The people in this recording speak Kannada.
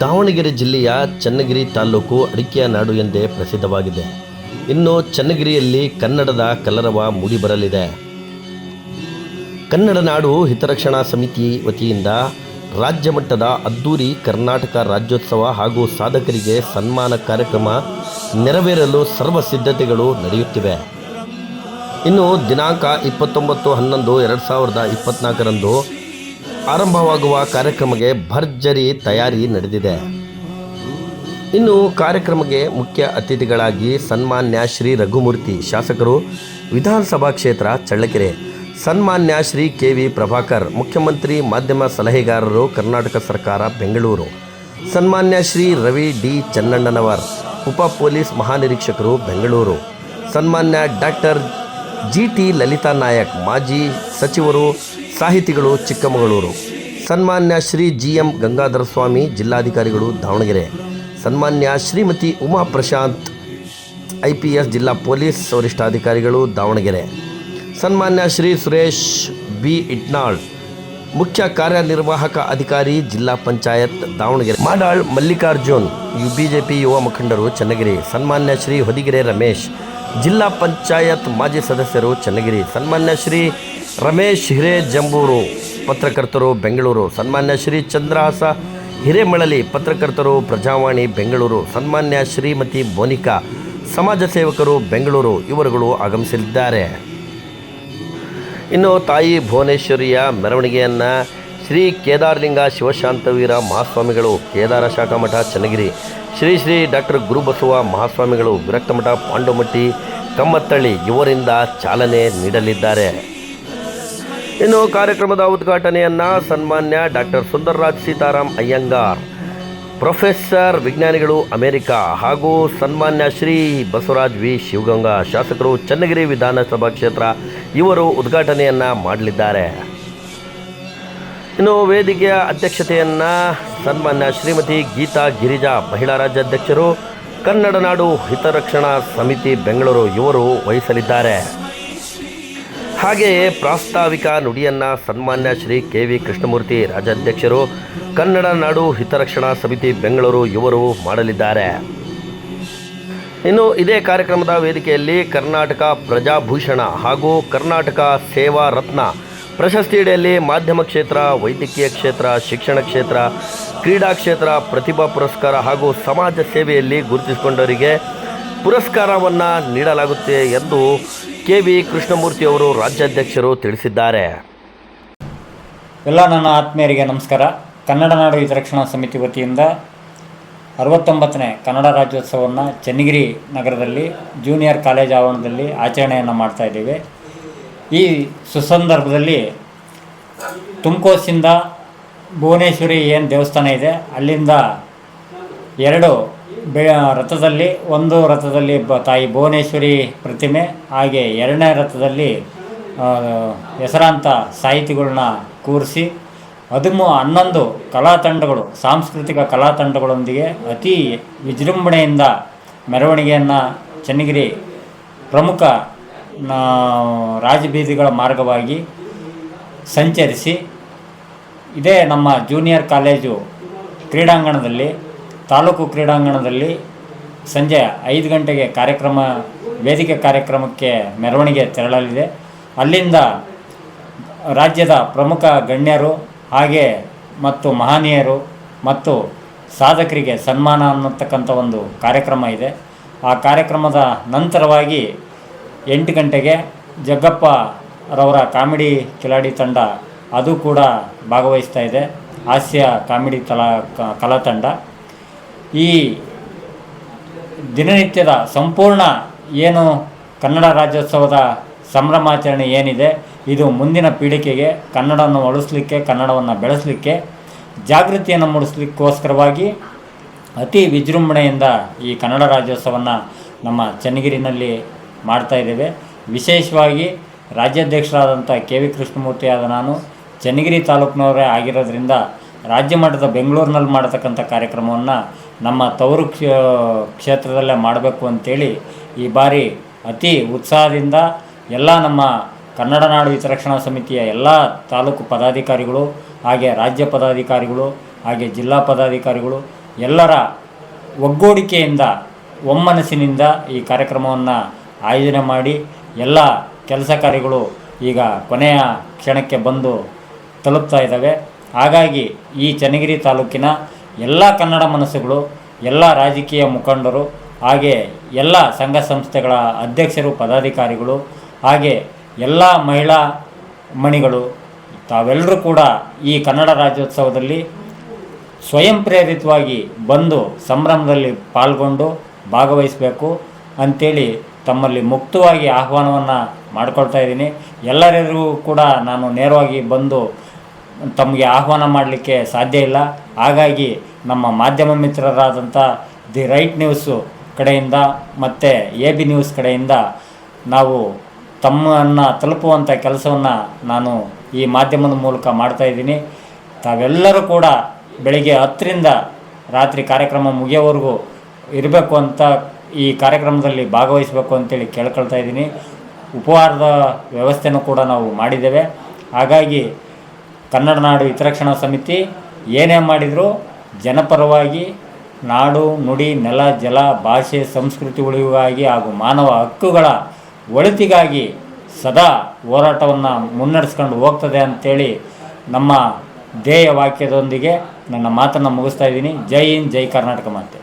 ದಾವಣಗೆರೆ ಜಿಲ್ಲೆಯ ಚನ್ನಗಿರಿ ತಾಲೂಕು ಅಡಿಕೆಯ ನಾಡು ಎಂದೇ ಪ್ರಸಿದ್ಧವಾಗಿದೆ. ಇನ್ನು ಚನ್ನಗಿರಿಯಲ್ಲಿ ಕನ್ನಡದ ಕಲರವ ಮೂಡಿಬರಲಿದೆ ಕನ್ನಡ ನಾಡು ಹಿತರಕ್ಷಣಾ ಸಮಿತಿ ವತಿಯಿಂದ ರಾಜ್ಯ ಮಟ್ಟದ ಅದ್ದೂರಿ ಕರ್ನಾಟಕ ರಾಜ್ಯೋತ್ಸವ ಹಾಗೂ ಸಾಧಕರಿಗೆ ಸನ್ಮಾನ ಕಾರ್ಯಕ್ರಮ ನೆರವೇರಲು ಸರ್ವ ಸಿದ್ಧತೆಗಳು ನಡೆಯುತ್ತಿವೆ. ಇನ್ನು ದಿನಾಂಕ ಇಪ್ಪತ್ತೊಂಬತ್ತು ಹನ್ನೊಂದು ಎರಡು ಸಾವಿರದ ಇಪ್ಪತ್ತ್ನಾಲ್ಕರಂದು ಆರಂಭವಾಗುವ ಕಾರ್ಯಕ್ರಮಕ್ಕೆ ಭರ್ಜರಿ ತಯಾರಿ ನಡೆದಿದೆ. ಇನ್ನು ಕಾರ್ಯಕ್ರಮಕ್ಕೆ ಮುಖ್ಯ ಅತಿಥಿಗಳಾಗಿ ಸನ್ಮಾನ್ಯ ಶ್ರೀ ರಘುಮೂರ್ತಿ ಶಾಸಕರು ವಿಧಾನಸಭಾ ಕ್ಷೇತ್ರ ಚಳ್ಳಕೆರೆ. ಸನ್ಮಾನ್ಯ ಶ್ರೀ ಕೆ ವಿ ಪ್ರಭಾಕರ್, ಮುಖ್ಯಮಂತ್ರಿ ಮಾಧ್ಯಮ ಸಲಹೆಗಾರರು ಕರ್ನಾಟಕ ಸರ್ಕಾರ ಬೆಂಗಳೂರು. ಸನ್ಮಾನ್ಯ ಶ್ರೀ ರವಿ ಡಿ ಚನ್ನಣ್ಣನವರ್, ಉಪ ಪೊಲೀಸ್ ಮಹಾನಿರೀಕ್ಷಕರು ಬೆಂಗಳೂರು. ಸನ್ಮಾನ್ಯ doctor G T Lalitha Nayak, ಮಾಜಿ ಸಚಿವರು ಸಾಹಿತಿಗಳು ಚಿಕ್ಕಮಗಳೂರು. ಸನ್ಮಾನ್ಯ ಶ್ರೀ ಜಿ ಎಂ ಗಂಗಾಧರ ಸ್ವಾಮಿ, ಜಿಲ್ಲಾಧಿಕಾರಿಗಳು ದಾವಣಗೆರೆ. ಸನ್ಮಾನ್ಯ Shrimati Uma Prashant I P S ಜಿಲ್ಲಾ ಪೊಲೀಸ್ ವರಿಷ್ಠಾಧಿಕಾರಿಗಳು ದಾವಣಗೆರೆ. ಸನ್ಮಾನ್ಯ ಶ್ರೀ ಸುರೇಶ್ ಬಿ. ಇಟ್ನಾಳ್, ಮುಖ್ಯ ಕಾರ್ಯನಿರ್ವಾಹಕ ಅಧಿಕಾರಿ ಜಿಲ್ಲಾ ಪಂಚಾಯತ್ ದಾವಣಗೆರೆ. ಮಾಡಾಳ್ ಮಲ್ಲಿಕಾರ್ಜುನ್, ಯು ಬಿಜೆಪಿ ಯುವ ಮುಖಂಡರು ಚನ್ನಗಿರಿ. ಸನ್ಮಾನ್ಯ ಶ್ರೀ ಹೊದಿಗೆರೆ ರಮೇಶ್, ಜಿಲ್ಲಾ ಪಂಚಾಯತ್ ಮಾಜಿ ಸದಸ್ಯರು ಚನ್ನಗಿರಿ. ಸನ್ಮಾನ್ಯ ಶ್ರೀ ರಮೇಶ್ ಹಿರೇಜಂಬೂರು, ಪತ್ರಕರ್ತರು ಬೆಂಗಳೂರು. ಸನ್ಮಾನ್ಯ ಶ್ರೀ ಚಂದ್ರಹಾಸ ಹಿರೇಮಳಲಿ, ಪತ್ರಕರ್ತರು ಪ್ರಜಾವಾಣಿ ಬೆಂಗಳೂರು. ಸನ್ಮಾನ್ಯ ಶ್ರೀಮತಿ ಮೋನಿಕಾ, ಸಮಾಜ ಸೇವಕರು ಬೆಂಗಳೂರು. ಇವರುಗಳು ಆಗಮಿಸಲಿದ್ದಾರೆ. ಇನ್ನು ತಾಯಿ ಭುವನೇಶ್ವರಿಯ ಮೆರವಣಿಗೆಯನ್ನು ಶ್ರೀ ಕೇದಾರಲಿಂಗ ಶಿವಶಾಂತವೀರ ಮಹಾಸ್ವಾಮಿಗಳು, ಕೇದಾರ ಶಾಖಾ ಮಠ ಚನ್ನಗಿರಿ, ಶ್ರೀ ಶ್ರೀ ಡಾಕ್ಟರ್ ಗುರುಬಸವ ಮಹಾಸ್ವಾಮಿಗಳು, ವಿರಕ್ತಮಠ ಪಾಂಡುಮಟ್ಟಿ, ಕಮ್ಮತ್ತಳ್ಳಿ ಇವರಿಂದ ಚಾಲನೆ ನೀಡಲಿದ್ದಾರೆ. ಇನ್ನು ಕಾರ್ಯಕ್ರಮದ ಉದ್ಘಾಟನೆಯನ್ನು ಸನ್ಮಾನ್ಯ ಡಾಕ್ಟರ್ ಸುಂದರ್ರಾಜ್ ಸೀತಾರಾಮ್ ಅಯ್ಯಂಗಾರ್, ಪ್ರೊಫೆಸರ್ ವಿಜ್ಞಾನಿಗಳು ಅಮೆರಿಕ ಹಾಗೂ ಸನ್ಮಾನ್ಯ ಶ್ರೀ ಬಸವರಾಜ್ ವಿ ಶಿವಗಂಗಾ ಶಾಸಕರು ಚನ್ನಗಿರಿ ವಿಧಾನಸಭಾ ಕ್ಷೇತ್ರ ಇವರು ಉದ್ಘಾಟನೆಯನ್ನು ಮಾಡಲಿದ್ದಾರೆ. ಇನ್ನು ವೇದಿಕೆಯ ಅಧ್ಯಕ್ಷತೆಯನ್ನು ಸನ್ಮಾನ್ಯ ಶ್ರೀಮತಿ ಗೀತಾ ಗಿರಿಜಾ ಮಹಿಳಾ ರಾಜ್ಯಾಧ್ಯಕ್ಷರು, ಕನ್ನಡ ನಾಡು ಹಿತರಕ್ಷಣಾ ಸಮಿತಿ ಬೆಂಗಳೂರು ಇವರು ವಹಿಸಲಿದ್ದಾರೆ. ಹಾಗೆಯೇ ಪ್ರಾಸ್ತಾವಿಕ ನುಡಿಯನ್ನ ಸನ್ಮಾನ್ಯ ಶ್ರೀ ಕೆ ವಿ ಕೃಷ್ಣಮೂರ್ತಿ ರಾಜ್ಯಾಧ್ಯಕ್ಷರು, ಕನ್ನಡ ನಾಡು ಹಿತರಕ್ಷಣಾ ಸಮಿತಿ ಬೆಂಗಳೂರು ಇವರು ಮಾಡಲಿದ್ದಾರೆ. ಇನ್ನು ಇದೇ ಕಾರ್ಯಕ್ರಮದ ವೇದಿಕೆಯಲ್ಲಿ ಕರ್ನಾಟಕ ಪ್ರಜಾಭೂಷಣ ಹಾಗೂ ಕರ್ನಾಟಕ ಸೇವಾ ರತ್ನ ಪ್ರಶಸ್ತಿಯಡಿಯಲ್ಲಿ ಮಾಧ್ಯಮ ಕ್ಷೇತ್ರ, ವೈದ್ಯಕೀಯ ಕ್ಷೇತ್ರ, ಶಿಕ್ಷಣ ಕ್ಷೇತ್ರ, ಕ್ರೀಡಾ ಕ್ಷೇತ್ರ, ಪ್ರತಿಭಾ ಪುರಸ್ಕಾರ ಹಾಗೂ ಸಮಾಜ ಸೇವೆಯಲ್ಲಿ ಗುರುತಿಸಿಕೊಂಡವರಿಗೆ ಪುರಸ್ಕಾರವನ್ನು ನೀಡಲಾಗುತ್ತೆ ಎಂದು ಕೆ ವಿ ಕೃಷ್ಣಮೂರ್ತಿ ಅವರು ರಾಜ್ಯಾಧ್ಯಕ್ಷರು ತಿಳಿಸಿದ್ದಾರೆ. ಎಲ್ಲ ನನ್ನ ಆತ್ಮೀಯರಿಗೆ ನಮಸ್ಕಾರ. ಕನ್ನಡ ನಾಡು ಹಿತರಕ್ಷಣಾ ಸಮಿತಿ ವತಿಯಿಂದ ಅರವತ್ತೊಂಬತ್ತನೇ ಕನ್ನಡ ರಾಜ್ಯೋತ್ಸವವನ್ನು ಚನ್ನಗಿರಿ ನಗರದಲ್ಲಿ ಜೂನಿಯರ್ ಕಾಲೇಜ್ ಆವರಣದಲ್ಲಿ ಆಚರಣೆಯನ್ನು ಮಾಡ್ತಾ ಇದ್ದೇವೆ. ಈ ಸುಸಂದರ್ಭದಲ್ಲಿ ತುಮಕೋಸಿಂದ ಭುವನೇಶ್ವರಿ ಏನು ದೇವಸ್ಥಾನ ಇದೆ, ಅಲ್ಲಿಂದ ಎರಡು ಬೆ, ರಥದಲ್ಲಿ, ಒಂದು ರಥದಲ್ಲಿ ಬ, ತಾಯಿ ಭುವನೇಶ್ವರಿ ಪ್ರತಿಮೆ, ಹಾಗೆ ಎರಡನೇ ರಥದಲ್ಲಿ ಹೆಸರಾಂತ ಸಾಹಿತಿಗಳನ್ನ ಕೂರಿಸಿ, ಹದಿಮೂ, ಹನ್ನೊಂದು ಕಲಾ ತಂಡಗಳು, ಸಾಂಸ್ಕೃತಿಕ ಕಲಾ ತಂಡಗಳೊಂದಿಗೆ ಅತಿ ವಿಜೃಂಭಣೆಯಿಂದ ಮೆರವಣಿಗೆಯನ್ನು ಚನ್ನಗಿರಿ ಪ್ರಮುಖ ರಾಜಬೀದಿಗಳ ಮಾರ್ಗವಾಗಿ ಸಂಚರಿಸಿ, ಇದೇ ನಮ್ಮ ಜೂನಿಯರ್ ಕಾಲೇಜು ಕ್ರೀಡಾಂಗಣದಲ್ಲಿ ತಾಲೂಕು ಕ್ರೀಡಾಂಗಣದಲ್ಲಿ ಸಂಜೆ ಐದು ಗಂಟೆಗೆ ಕಾರ್ಯಕ್ರಮ, ವೇದಿಕೆ ಕಾರ್ಯಕ್ರಮಕ್ಕೆ ಮೆರವಣಿಗೆ ತೆರಳಲಿದೆ. ಅಲ್ಲಿಂದ ರಾಜ್ಯದ ಪ್ರಮುಖ ಗಣ್ಯರು ಹಾಗೆ ಮತ್ತು ಮಹನೀಯರು ಮತ್ತು ಸಾಧಕರಿಗೆ ಸನ್ಮಾನ ಅನ್ನತಕ್ಕಂಥ ಒಂದು ಕಾರ್ಯಕ್ರಮ ಇದೆ. ಆ ಕಾರ್ಯಕ್ರಮದ ನಂತರವಾಗಿ ಎಂಟು ಗಂಟೆಗೆ ಜಗ್ಗಪ್ಪ ರವರ ಕಾಮಿಡಿ ಕಿಲಾಡಿ ತಂಡ ಅದು ಕೂಡ ಭಾಗವಹಿಸ್ತಾ ಇದೆ. ಹಾಸ್ಯ ಕಾಮಿಡಿ ತಲಾ ಕಲಾ ತಂಡ. ಈ ದಿನನಿತ್ಯದ ಸಂಪೂರ್ಣ ಏನು ಕನ್ನಡ ರಾಜ್ಯೋತ್ಸವದ ಸಂಭ್ರಮಾಚರಣೆ ಏನಿದೆ, ಇದು ಮುಂದಿನ ಪೀಳಿಗೆಗೆ ಕನ್ನಡವನ್ನು ಉಳಿಸ್ಲಿಕ್ಕೆ ಕನ್ನಡವನ್ನು ಬೆಳೆಸಲಿಕ್ಕೆ, ಜಾಗೃತಿಯನ್ನು ಮೂಡಿಸ್ಲಿಕ್ಕೋಸ್ಕರವಾಗಿ ಅತಿ ವಿಜೃಂಭಣೆಯಿಂದ ಈ ಕನ್ನಡ ರಾಜ್ಯೋತ್ಸವವನ್ನು ನಮ್ಮ ಚನ್ನಗಿರಿನಲ್ಲಿ ಮಾಡ್ತಾ ಇದ್ದೇವೆ. ವಿಶೇಷವಾಗಿ ರಾಜ್ಯಾಧ್ಯಕ್ಷರಾದಂಥ ಕೆ ವಿ ಕೃಷ್ಣಮೂರ್ತಿ ಆದ ನಾನು ಚನ್ನಗಿರಿ ತಾಲೂಕಿನವರೇ ಆಗಿರೋದ್ರಿಂದ ರಾಜ್ಯ ಮಟ್ಟದ ಬೆಂಗಳೂರಿನಲ್ಲಿ ಮಾಡತಕ್ಕಂಥ ಕಾರ್ಯಕ್ರಮವನ್ನು ನಮ್ಮ ತವರು ಕ್ಷ, ಕ್ಷೇತ್ರದಲ್ಲೇ ಮಾಡಬೇಕು ಅಂತೇಳಿ ಈ ಬಾರಿ ಅತಿ ಉತ್ಸಾಹದಿಂದ ಎಲ್ಲ ನಮ್ಮ ಕನ್ನಡ ನಾಡು ವಿತರಕ್ಷಣಾ ಸಮಿತಿಯ ಎಲ್ಲ ತಾಲೂಕು ಪದಾಧಿಕಾರಿಗಳು, ಹಾಗೆ ರಾಜ್ಯ ಪದಾಧಿಕಾರಿಗಳು, ಹಾಗೆ ಜಿಲ್ಲಾ ಪದಾಧಿಕಾರಿಗಳು ಎಲ್ಲರ ಒಗ್ಗೂಡಿಕೆಯಿಂದ, ಒಮ್ಮನಸ್ಸಿನಿಂದ ಈ ಕಾರ್ಯಕ್ರಮವನ್ನು ಆಯೋಜನೆ ಮಾಡಿ ಎಲ್ಲ ಕೆಲಸ ಕಾರ್ಯಗಳು ಈಗ ಕೊನೆಯ ಕ್ಷಣಕ್ಕೆ ಬಂದು ತಲುಪ್ತಾ ಇದ್ದಾವೆ. ಹಾಗಾಗಿ ಈ ಚನ್ನಗಿರಿ ತಾಲೂಕಿನ ಎಲ್ಲ ಕನ್ನಡ ಮನಸ್ಸುಗಳು, ಎಲ್ಲ ರಾಜಕೀಯ ಮುಖಂಡರು, ಹಾಗೆ ಎಲ್ಲ ಸಂಘ ಸಂಸ್ಥೆಗಳ ಅಧ್ಯಕ್ಷರು, ಪದಾಧಿಕಾರಿಗಳು, ಹಾಗೆ ಎಲ್ಲ ಮಹಿಳಾ ಮಣಿಗಳು, ತಾವೆಲ್ಲರೂ ಕೂಡ ಈ ಕನ್ನಡ ರಾಜ್ಯೋತ್ಸವದಲ್ಲಿ ಸ್ವಯಂ ಪ್ರೇರಿತವಾಗಿ ಬಂದು ಸಂಭ್ರಮದಲ್ಲಿ ಪಾಲ್ಗೊಂಡು ಭಾಗವಹಿಸಬೇಕು ಅಂಥೇಳಿ ತಮ್ಮಲ್ಲಿ ಮುಕ್ತವಾಗಿ ಆಹ್ವಾನವನ್ನು ಮಾಡ್ಕೊಳ್ತಾ ಇದ್ದೀನಿ. ಎಲ್ಲರಿಗೂ ಕೂಡ ನಾನು ನೇರವಾಗಿ ಬಂದು ತಮಗೆ ಆಹ್ವಾನ ಮಾಡಲಿಕ್ಕೆ ಸಾಧ್ಯ ಇಲ್ಲ. ಹಾಗಾಗಿ ನಮ್ಮ ಮಾಧ್ಯಮ ಮಿತ್ರರಾದಂಥ ದಿ ರೈಟ್ ನ್ಯೂಸು ಕಡೆಯಿಂದ ಮತ್ತು ಎ ಬಿ ನ್ಯೂಸ್ ಕಡೆಯಿಂದ ನಾವು ತಮ್ಮನ್ನು ತಲುಪುವಂಥ ಕೆಲಸವನ್ನು ನಾನು ಈ ಮಾಧ್ಯಮದ ಮೂಲಕ ಮಾಡ್ತಾಯಿದ್ದೀನಿ ತಾವೆಲ್ಲರೂ ಕೂಡ ಬೆಳಿಗ್ಗೆ ಹತ್ತರಿಂದ ರಾತ್ರಿ ಕಾರ್ಯಕ್ರಮ ಮುಗಿಯೋವರೆಗೂ ಇರಬೇಕು ಅಂತ ಈ ಕಾರ್ಯಕ್ರಮದಲ್ಲಿ ಭಾಗವಹಿಸಬೇಕು ಅಂತೇಳಿ ಕೇಳ್ಕೊಳ್ತಾ ಇದ್ದೀನಿ. ಉಪಹಾರದ ವ್ಯವಸ್ಥೆನೂ ಕೂಡ ನಾವು ಮಾಡಿದ್ದೇವೆ. ಹಾಗಾಗಿ ಕನ್ನಡ ನಾಡು ಹಿತರಕ್ಷಣಾ ಸಮಿತಿ ಏನೇ ಮಾಡಿದರೂ ಜನಪರವಾಗಿ ನಾಡು, ನುಡಿ, ನೆಲ, ಜಲ, ಭಾಷೆ, ಸಂಸ್ಕೃತಿ ಉಳಿವಿಗಾಗಿ ಹಾಗೂ ಮಾನವ ಹಕ್ಕುಗಳ ಒಳಿತಿಗಾಗಿ ಸದಾ ಹೋರಾಟವನ್ನು ಮುನ್ನಡೆಸ್ಕೊಂಡು ಹೋಗ್ತದೆ ಅಂತೇಳಿ ನಮ್ಮ ಧ್ಯೇಯ ವಾಕ್ಯದೊಂದಿಗೆ ನನ್ನ ಮಾತನ್ನು ಮುಗಿಸ್ತಾ ಇದ್ದೀನಿ. ಜೈ ಹಿಂದ್, ಜೈ ಕರ್ನಾಟಕ ಮಾತೆ.